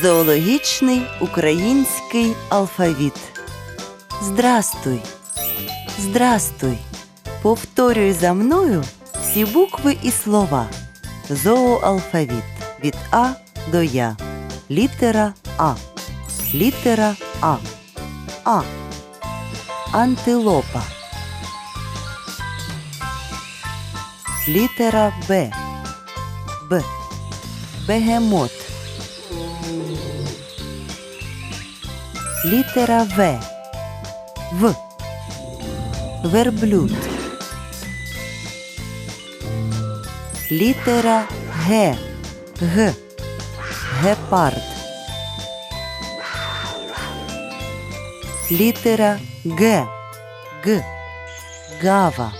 Зоологічний український алфавіт. Здрастуй. Здрастуй. Повторюй за мною всі букви і слова. Зооалфавіт від А до Я. Літера А. Літера А. А. Антилопа. Літера Б. Б. Бегемот. Літера В. В. Верблюд. Літера Г. Г. Гепард. Літера Г. Г. Гава.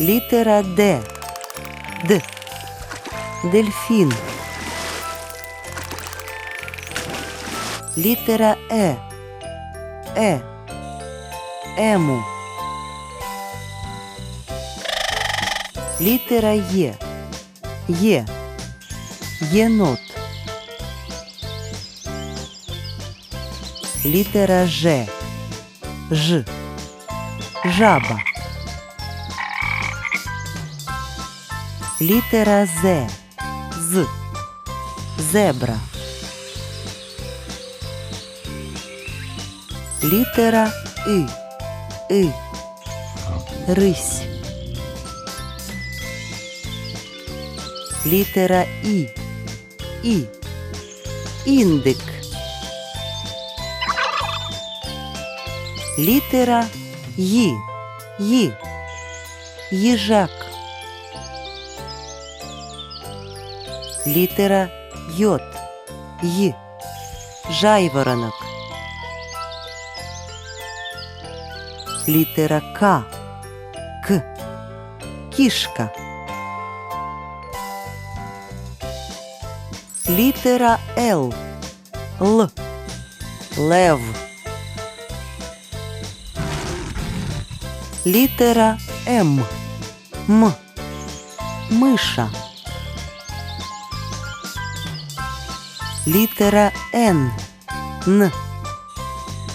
Літера Д. Д. Дельфін. Літера Е. Е. Ему. Літера Є. Є. Єнот. Літера Ж. Ж. Жаба. Літера З. З. Зебра. Літера И. И. Рись. Літера І. І. Індик. Літера Ї. Ї. Їжак. Літера Йот. Й. Жайворонок. Літера К. К. Кішка. Літера Л. Л. Лев. Літера М. М. Миша. Літера Н. Н.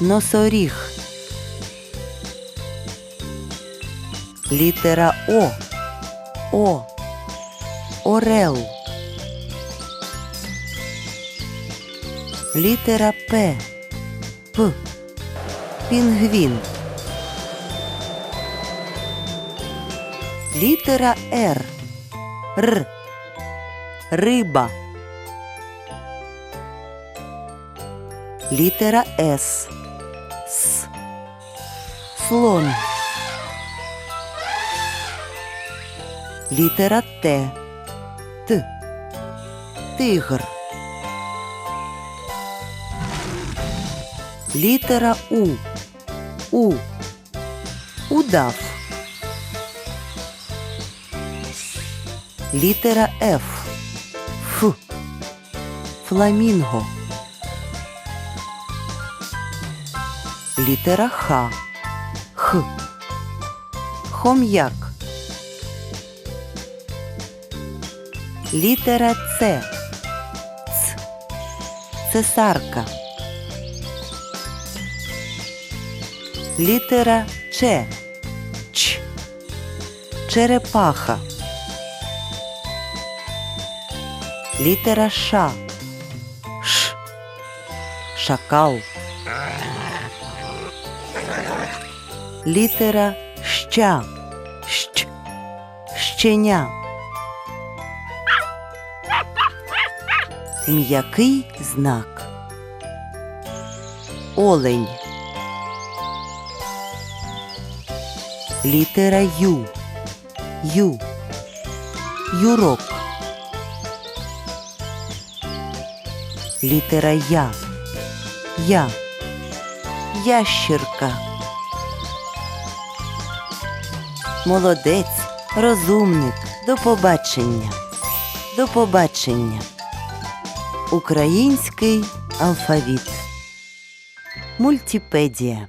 Носоріг. Літера О. О. Орел. Літера П. П. Пінгвін. Літера Р. Р. Риба. Літера С. С. Слон. Літера Т. Т. Тигр. Літера У. У. Удав. Літера Ф. Ф. Фламінго. Літера Х. Х. Хом'як. Літера С. Ц. Цесарка. Літера Ч. Ч. Черепаха. Літера Ш. Ш. Шакал. Літера Щ. Щ. Щеня. М'який знак. Олень. Літера Ю. Ю. Юрок. Літера Я. Я. Ящірка. Молодець, розумник. До побачення. До побачення. Український алфавіт. Мультипедія.